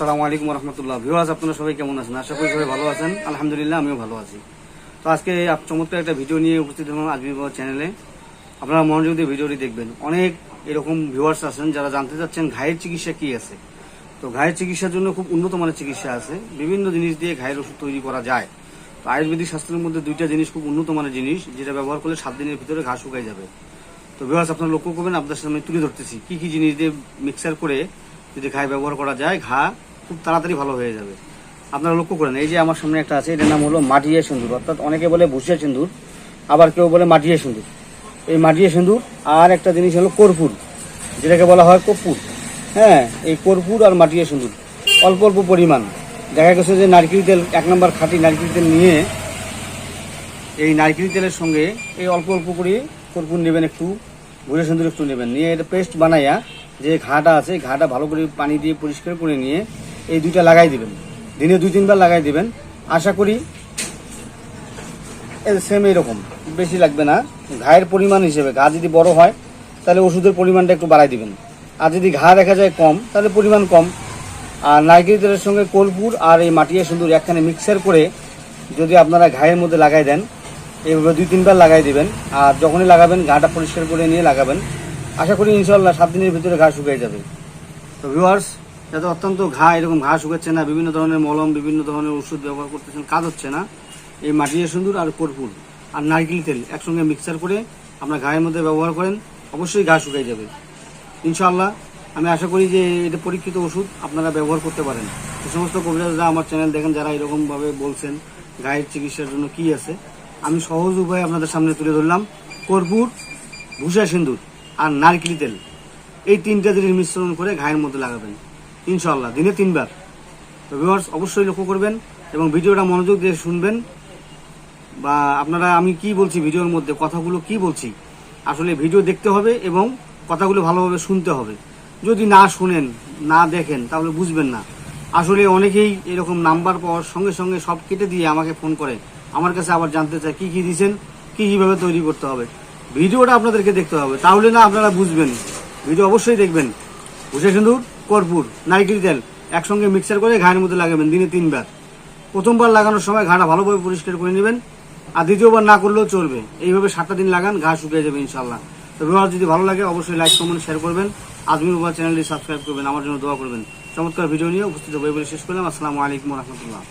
সালামু আলাইকুম রহমতুল্লাহ ভিউয়ার্স, আপনারা সবাই কেমন আছেন? আশা করি সবাই ভালো আছেন। আলহামদুলিল্লাহ, আমিও ভালো আছি। তো আজকে চমৎকার একটা ভিডিও নিয়ে উপস্থিত হলাম আজমি বাবা চ্যানেলে আপনারা মনোযোগ দিয়ে ভিডিওটি দেখবেন। অনেক এরকম ভিউয়ার্স আছেন যারা জানতে চাচ্ছেন ঘায়ের চিকিৎসা কি আছে। তো ঘায়ের চিকিৎসার জন্য খুব উন্নত মানের চিকিৎসা আছে। বিভিন্ন জিনিস দিয়ে ঘায়ের ওষুধ তৈরি করা যায়। তো আয়ুর্বেদিক শাস্ত্রের মধ্যে দুইটা জিনিস খুব উন্নত মানের জিনিস, যেটা ব্যবহার করলে সাত দিনের ভিতরে ঘা শুকাই যাবে। তো ভিউয়ার্স আপনারা লক্ষ্য করবেন, আপনাদের সামনে তুলে ধরতেছি। কি কি জিনিস দিয়ে মিক্সার করে যদি ঘায়ে ব্যবহার করা যায়, ঘা খুব তাড়াতাড়ি ভালো হয়ে যাবে। আপনারা লক্ষ্য করেন, এই যে আমার সামনে একটা আছে, এটার নাম হলো মাটিয়া সিন্দুর। অর্থাৎ অনেকে বলে ভুষিয়া সিন্দুর, আবার কেউ বলে মাটিয়া সিন্দুর। এই মাটিয়া সিন্দুর আর একটা জিনিস হলো কর্পূর, যেটাকে বলা হয় কর্পূর। হ্যাঁ এই কর্পূর আর মাটিয়া সিন্দুর, অল্প অল্প পরিমাণ। দেখা গেছে যে নারকেল তেল, এক নম্বর খাঁটি নারকেল তেল নিয়ে এই নারকেল তেলের সঙ্গে এই অল্প অল্প করে কর্পূর নেবেন একটু ভুজে সুন্দর একটু নেবেন। নিয়ে এটা পেস্ট বানাইয়া যে ঘাটা আছে ঘাটা ভালো করে পানি দিয়ে পরিষ্কার করে নিয়ে এই দুইটা লাগাই দিবেন। দিনে দুই তিনবার লাগাই দিবেন। আশা করি সেম এরকম বেশি লাগবে না। ঘায়ের পরিমাণ হিসেবে, ঘা যদি বড় হয়, তাহলে ওষুধের পরিমাণটা একটু বাড়াই দিবেন। আর যদি ঘা দেখা যায় কম, তাহলে পরিমাণ কম। আর নারকেল তেলের সঙ্গে কর্পূর আর এই মাটিয়া সুন্দর একখানে মিক্সার করে যদি আপনারা ঘায়ের মধ্যে লাগাই দেন, এইভাবে দুই তিনবার লাগাই দিবেন। আর যখনই লাগাবেন, ঘাটা পরিষ্কার করে নিয়ে লাগাবেন। আশা করি ইনশাল্লাহ সাত দিনের ভিতরে ঘা শুকিয়ে যাবে। তো ভিউয়ার্স যাতে অত্যন্ত ঘা, এরকম ঘা শুকাচ্ছে না, বিভিন্ন ধরনের মলম, বিভিন্ন ধরনের ওষুধ ব্যবহার করতেছেন, কাজ হচ্ছে না। এই মাটিয়া সুন্দর আর কর্পূর আর নারকেল তেল একসঙ্গে মিক্সার করে আপনার ঘায়ের মধ্যে ব্যবহার করেন, অবশ্যই ঘা শুকিয়ে যাবে। ইনশাআল্লাহ, আমি আশা করি যে এটা পরীক্ষিত ওষুধ আপনারা ব্যবহার করতে পারেন। যে সমস্ত কবিরাজরা আমার চ্যানেল দেখেন, যারা এরকমভাবে বলছেন গায়ের চিকিৎসার জন্য কি আছে। আমি সহজ উপায়ে আপনাদের সামনে তুলে ধরলাম, কর্পূর ভূষা সিন্দুর আর নারকেল তেল। এই তিনটা জিনিস মিশ্রণ করে ঘায়ের মধ্যে লাগাবেন। ইনশাআল্লাহ, দিনে তিনবার। তো ভিউয়ার্স অবশ্যই লক্ষ্য করবেন এবং ভিডিওটা মনোযোগ দিয়ে শুনবেন। বা আপনারা, আমি কি বলছি ভিডিওর মধ্যে, কথাগুলো কি বলছি, আসলে ভিডিও দেখতে হবে এবং কথাগুলো ভালোভাবে শুনতে হবে। যদি না শুনেন, না দেখেন, তাহলে বুঝবেন না। আসলে অনেকেই এরকম নাম্বার পাওয়ার সঙ্গে সঙ্গে সব কেটে দিয়ে আমাকে ফোন করে। আমার কাছে আবার জানতে চায়, কি কি দিয়েছেন, কি কীভাবে তৈরি করতে হবে। ভিডিওটা আপনাদেরকে দেখতে হবে, তাহলে না আপনারা বুঝবেন। ভিডিও অবশ্যই দেখবেন। ভুষে সিন্দুর কর্পূর নারকেল তেল একসঙ্গে মিক্সার করে ঘায়ের মধ্যে লাগাবেন, দিনে তিনবার। প্রথমবার লাগানোর সময় ঘাটা ভালোভাবে পরিষ্কার করে নেবেন আর দ্বিতীয়বার না করলেও চলবে। এইভাবে সাতটা দিন লাগান, ঘা শুকিয়ে যাবে ইনশাল্লাহ তো ব্যবহার যদি ভালো লাগে অবশ্যই লাইক, কমেন্ট শেয়ার করবেন। আজমির মোবাইল চ্যানেলটি সাবস্ক্রাইব করবেন, আমার জন্য দোয়া করবেন। চমৎকার ভিডিও নিয়ে উপস্থিত হয়ে বলে শেষ করলাম। আসসালামু আলাইকুম রহমতুল্লাহ।